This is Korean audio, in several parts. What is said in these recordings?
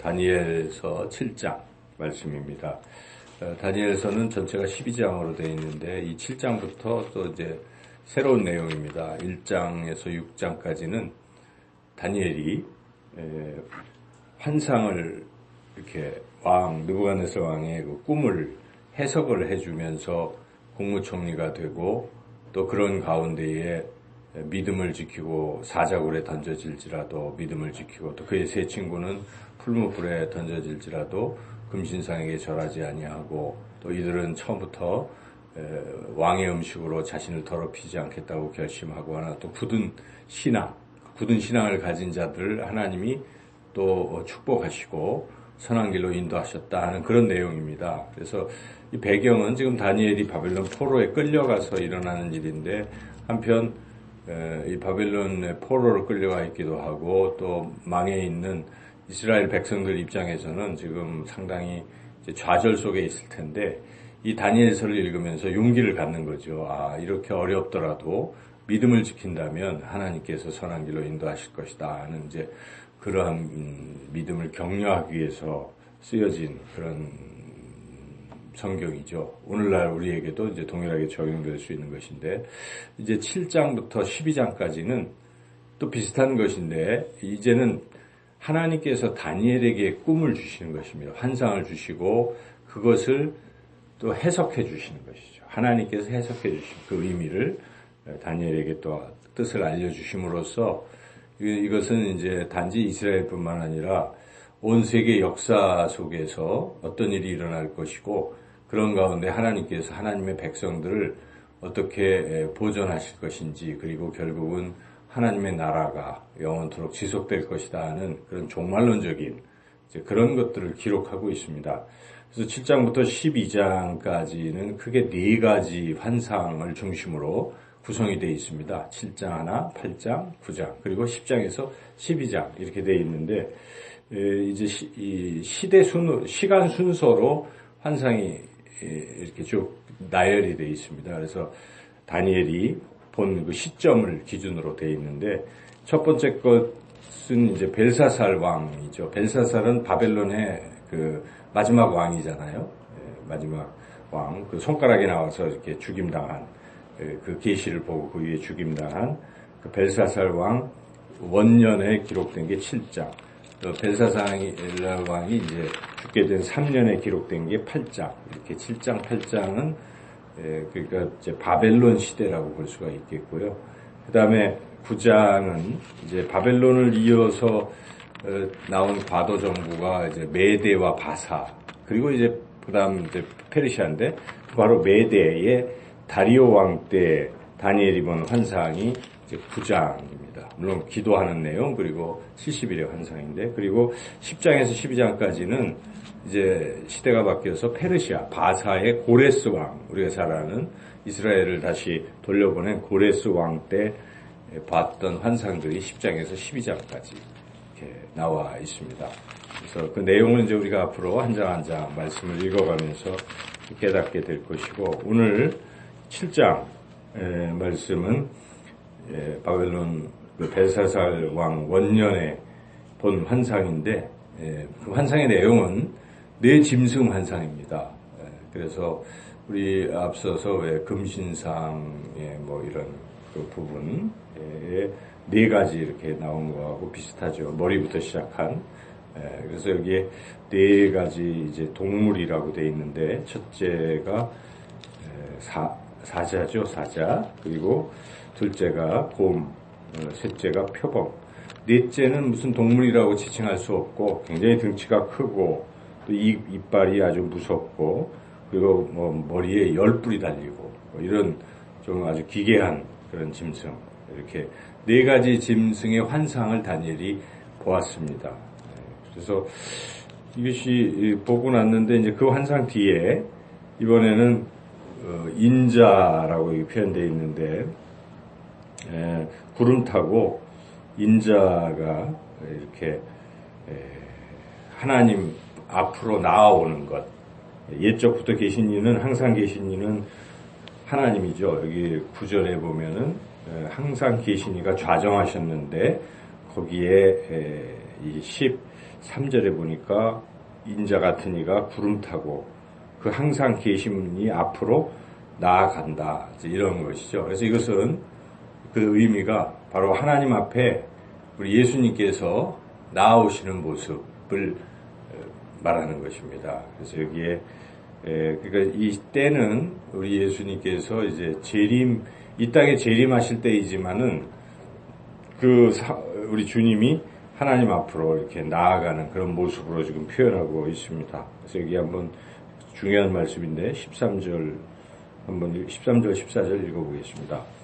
다니엘서 7장 말씀입니다. 어, 다니엘서는 전체가 12장으로 되어 있는데 이 7장부터 또 이제 새로운 내용입니다. 1장에서 6장까지는 다니엘이 환상을 이렇게 왕 느부갓네살 왕의 그 꿈을 해석을 해주면서 국무총리가 되고 또 그런 가운데에 믿음을 지키고 사자굴에 던져질지라도 믿음을 지키고 또 그의 세 친구는 풀무불에 던져질지라도 금신상에게 절하지 아니하고 또 이들은 처음부터 왕의 음식으로 자신을 더럽히지 않겠다고 결심하고 하나 또 굳은 신앙, 굳은 신앙을 가진 자들 하나님이 또 축복하시고 선한 길로 인도하셨다 하는 그런 내용입니다. 그래서 이 배경은 지금 다니엘이 바벨론 포로에 끌려가서 일어나는 일인데 한편 이 바벨론의 포로로 끌려가 있기도 하고 또 망해 있는 이스라엘 백성들 입장에서는 지금 상당히 좌절 속에 있을 텐데 이 다니엘서를 읽으면서 용기를 갖는 거죠. 아 이렇게 어렵더라도 믿음을 지킨다면 하나님께서 선한 길로 인도하실 것이다 하는 이제 그러한 음, 믿음을 격려하기 위해서 쓰여진 그런 성경이죠. 오늘날 우리에게도 이제 동일하게 적용될 수 있는 것인데 이제 7장부터 12장까지는 또 비슷한 것인데 이제는 하나님께서 다니엘에게 꿈을 주시는 것입니다. 환상을 주시고 그것을 또 해석해 주시는 것이죠. 하나님께서 해석해 주신 그 의미를 다니엘에게 또 뜻을 알려주심으로써 이것은 이제 단지 이스라엘뿐만 아니라 온 세계 역사 속에서 어떤 일이 일어날 것이고 그런 가운데 하나님께서 하나님의 백성들을 어떻게 보존하실 것인지 그리고 결국은 하나님의 나라가 영원토록 지속될 것이다 하는 그런 종말론적인 그런 것들을 기록하고 있습니다. 그래서 7장부터 12장까지는 크게 네 가지 환상을 중심으로 구성이 되어 있습니다. 7장 하나, 8장, 9장, 그리고 10장에서 12장 이렇게 되어 있는데 이제 시대 순 시간 순서로 환상이 이렇게 쭉 나열이 되어 있습니다. 그래서 다니엘이 본 그 시점을 기준으로 되어 있는데 첫 번째 것은 이제 벨사살 왕이죠. 벨사살은 바벨론의 그 마지막 왕이잖아요. 마지막 왕, 그 손가락에 나와서 이렇게 죽임당한 그 계시를 보고 그 위에 죽임당한 그 벨사살 왕 원년에 기록된 게 7장. 벨사살 왕이 이제 죽게 된 3년에 기록된 게 8장. 이렇게 7장, 8장은 그러니까 이제 바벨론 시대라고 볼 수가 있겠고요. 그 다음에 9장은 이제 바벨론을 이어서 어, 나온 과도 정부가 이제 메대와 바사 그리고 이제 그다음 이제 페르시아인데 바로 메대의 다리오 왕 때 다니엘이 본 환상이 이제 9장입니다. 물론 기도하는 내용 그리고 70일의 환상인데 그리고 10장에서 12장까지는 이제 시대가 바뀌어서 페르시아 바사의 고레스 왕 우리가 잘 아는 이스라엘을 다시 돌려보낸 고레스 왕 때 봤던 환상들이 10장에서 12장까지 이렇게 나와 있습니다. 그래서 그 내용은 이제 우리가 앞으로 한 장 한 장 말씀을 읽어가면서 깨닫게 될 것이고 오늘 7장 말씀은 바벨론 그 벨사살 왕 원년에 본 환상인데 그 환상의 내용은 내 짐승 환상입니다. 그래서 우리 앞서서 왜 금신상의 뭐 이런 그 부분에 네 가지 이렇게 나온 거하고 비슷하죠. 머리부터 시작한. 그래서 여기에 네 가지 이제 동물이라고 돼 있는데 첫째가 사, 사자죠, 사자. 그리고 둘째가 곰, 어, 셋째가 표범. 넷째는 무슨 동물이라고 지칭할 수 없고 굉장히 등치가 크고 또 입, 이빨이 아주 무섭고 그리고 뭐 머리에 열 뿔이 달리고 뭐 이런 좀 아주 기괴한 그런 짐승 이렇게 네 가지 짐승의 환상을 다니엘이 보았습니다. 그래서 이것이 보고 났는데 이제 그 환상 뒤에 이번에는 어, 인자라고 표현되어 있는데 구름 타고 인자가 이렇게 하나님 앞으로 나아오는 것. 옛적부터 계신 이는 항상 계신 이는 하나님이죠. 여기 구절에 보면은 항상 계신 이가 좌정하셨는데 거기에 이 10, 3절에 보니까 인자 같은 이가 구름 타고 그 항상 계신 이 앞으로 나아간다. 이런 것이죠. 그래서 이것은 그 의미가 바로 하나님 앞에 우리 예수님께서 나아오시는 모습을 말하는 것입니다. 그래서 여기에 그러니까 이 때는 우리 예수님께서 이제 재림 이 땅에 재림하실 때이지만은 그 우리 주님이 하나님 앞으로 이렇게 나아가는 그런 모습으로 지금 표현하고 있습니다. 그래서 여기 한번 중요한 말씀인데 13절 한번 13절 14절 읽어보겠습니다.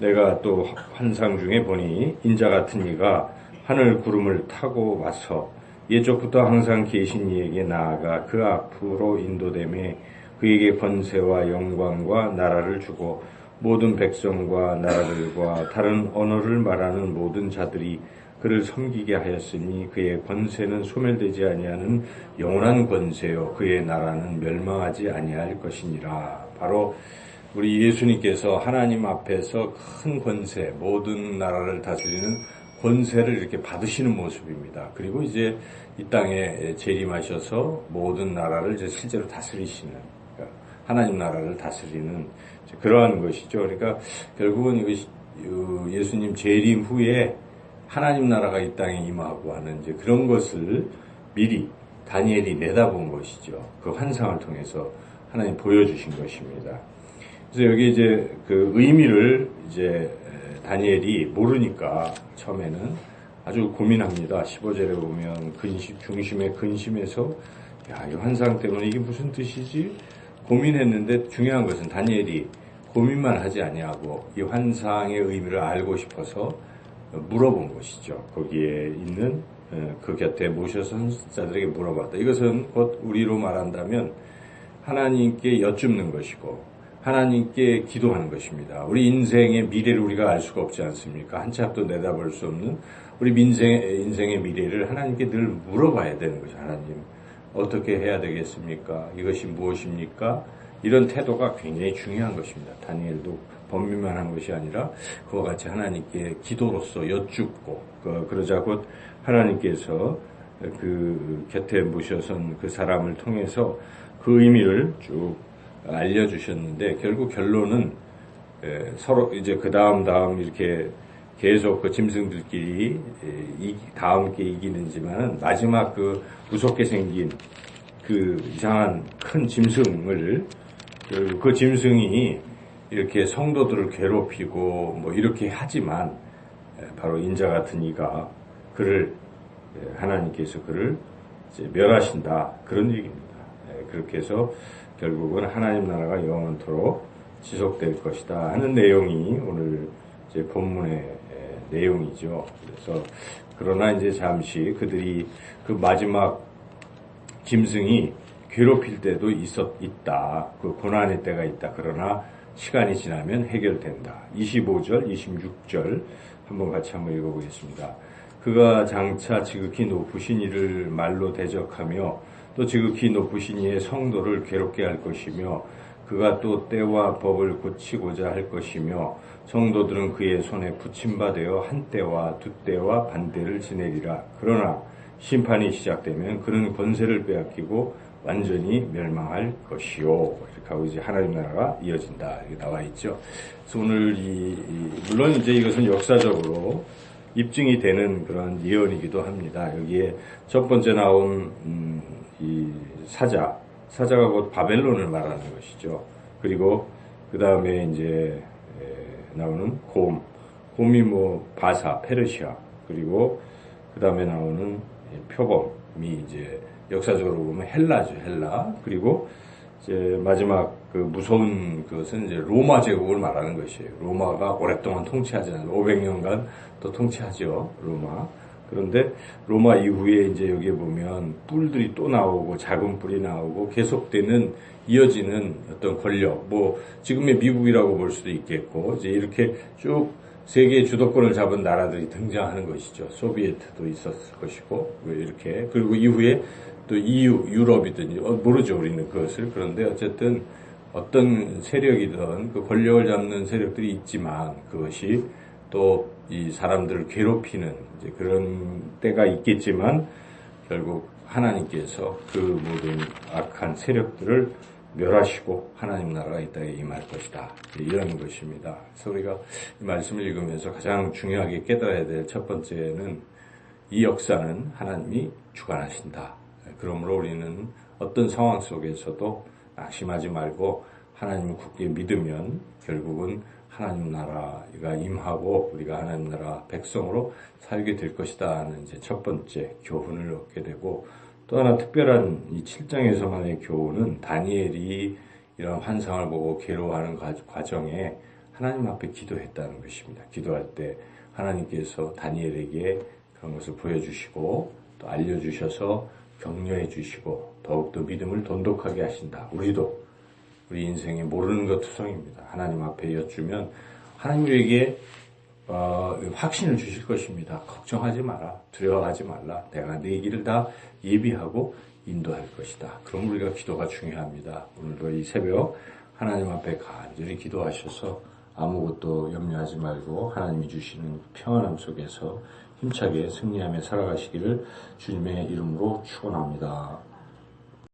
내가 또 환상 중에 보니 인자 같은 이가 하늘 구름을 타고 와서 예적부터 항상 계신 이에게 나아가 그 앞으로 인도됨에 그에게 권세와 영광과 나라를 주고 모든 백성과 나라들과 다른 언어를 말하는 모든 자들이 그를 섬기게 하였으니 그의 권세는 소멸되지 아니하는 영원한 권세요 그의 나라는 멸망하지 아니할 것이니라. 바로 우리 예수님께서 하나님 앞에서 큰 권세, 모든 나라를 다스리는 권세를 이렇게 받으시는 모습입니다. 그리고 이제 이 땅에 재림하셔서 모든 나라를 이제 실제로 다스리시는 그러니까 하나님 나라를 다스리는 그러한 것이죠. 그러니까 결국은 예수님 재림 후에 하나님 나라가 이 땅에 임하고 하는 이제 그런 것을 미리 다니엘이 내다본 것이죠. 그 환상을 통해서 하나님 보여주신 것입니다. 그래서 여기 이제 그 의미를 이제 다니엘이 모르니까 처음에는 아주 고민합니다. 15절에 보면 근심, 중심의 근심에서 야, 이 환상 때문에 이게 무슨 뜻이지? 고민했는데 중요한 것은 다니엘이 고민만 하지 아니하고 이 환상의 의미를 알고 싶어서 물어본 것이죠. 거기에 있는 그 곁에 모셔서 선자들에게 물어봤다. 이것은 곧 우리로 말한다면 하나님께 여쭙는 것이고 하나님께 기도하는 것입니다. 우리 인생의 미래를 우리가 알 수가 없지 않습니까? 한 치 앞도 내다볼 수 없는 우리 민생의, 인생의 미래를 하나님께 늘 물어봐야 되는 거죠. 하나님, 어떻게 해야 되겠습니까? 이것이 무엇입니까? 이런 태도가 굉장히 중요한 것입니다. 다니엘도 범위만 한 것이 아니라 그와 같이 하나님께 기도로서 여쭙고 그, 그러자 곧 하나님께서 그 곁에 모셔선 그 사람을 통해서 그 의미를 쭉 알려주셨는데 결국 결론은 서로 이제 그 다음 다음 이렇게 계속 그 짐승들끼리 다 함께 이기는지만 마지막 그 무섭게 생긴 그 이상한 큰 짐승을 그 짐승이 이렇게 성도들을 괴롭히고 뭐 이렇게 하지만 바로 인자 같은 이가 그를 하나님께서 그를 멸하신다 그런 얘기입니다. 그렇게 해서 결국은 하나님 나라가 영원토록 지속될 것이다 하는 내용이 오늘 이제 본문의 내용이죠. 그래서 그러나 이제 잠시 그들이 그 마지막 짐승이 괴롭힐 때도 있었 있다. 그 고난의 때가 있다. 그러나 시간이 지나면 해결된다. 25절, 26절 한번 같이 한번 읽어보겠습니다. 그가 장차 지극히 높으신 이를 말로 대적하며 또 지극히 높으신 이의 성도를 괴롭게 할 것이며 그가 또 때와 법을 고치고자 할 것이며 성도들은 그의 손에 붙임받되어 한때와 두때와 반대를 지내리라. 그러나 심판이 시작되면 그는 권세를 빼앗기고 완전히 멸망할 것이요. 이렇게 하고 이제 하나님 나라가 이어진다. 이렇게 나와 있죠. 그래서 오늘 이, 이 물론 이제 이것은 역사적으로 입증이 되는 그런 예언이기도 합니다. 여기에 첫 번째 나온 음, 이 사자, 사자가 곧 바벨론을 말하는 것이죠. 그리고 그 다음에 이제 나오는 곰, 곰이 뭐 바사, 페르시아, 그리고 그 다음에 나오는 표범이 이제 역사적으로 보면 헬라죠, 헬라. 그리고 이제 마지막 그 무서운 것은 이제 로마 제국을 말하는 것이에요. 로마가 오랫동안 통치하지 않아요. 500년간 또 통치하죠, 로마. 그런데 로마 이후에 이제 여기에 보면 뿔들이 또 나오고 작은 뿔이 나오고 계속되는 이어지는 어떤 권력, 뭐 지금의 미국이라고 볼 수도 있겠고 이제 이렇게 쭉 세계 주도권을 잡은 나라들이 등장하는 것이죠. 소비에트도 있었을 것이고 뭐 이렇게 그리고 이후에 또 EU, 유럽이든지 어, 모르죠 우리는 그것을 그런데 어쨌든 어떤 세력이든 그 권력을 잡는 세력들이 있지만 그것이 또 이 사람들을 괴롭히는 그런 때가 있겠지만 결국 하나님께서 그 모든 악한 세력들을 멸하시고 하나님 나라가 이 땅에 임할 것이다. 이런 것입니다. 그래서 우리가 이 말씀을 읽으면서 가장 중요하게 깨달아야 될 첫 번째는 이 역사는 하나님이 주관하신다. 그러므로 우리는 어떤 상황 속에서도 낙심하지 말고 하나님을 굳게 믿으면 결국은 하나님 나라가 임하고 우리가 하나님 나라 백성으로 살게 될 것이다 하는 이제 첫 번째 교훈을 얻게 되고 또 하나 특별한 이 7장에서만의 교훈은 다니엘이 이런 환상을 보고 괴로워하는 과정에 하나님 앞에 기도했다는 것입니다. 기도할 때 하나님께서 다니엘에게 그런 것을 보여주시고 또 알려주셔서 격려해 주시고 더욱더 믿음을 돈독하게 하신다. 우리도 우리 인생에 모르는 것 투성입니다. 하나님 앞에 여쭈면 하나님 우리에게 어, 확신을 주실 것입니다. 걱정하지 마라. 두려워하지 말라. 내가 네 길을 다 예비하고 인도할 것이다. 그럼 우리가 기도가 중요합니다. 오늘도 이 새벽 하나님 앞에 간절히 기도하셔서 아무것도 염려하지 말고 하나님이 주시는 평안함 속에서 힘차게 승리하며 살아가시기를 주님의 이름으로 축원합니다.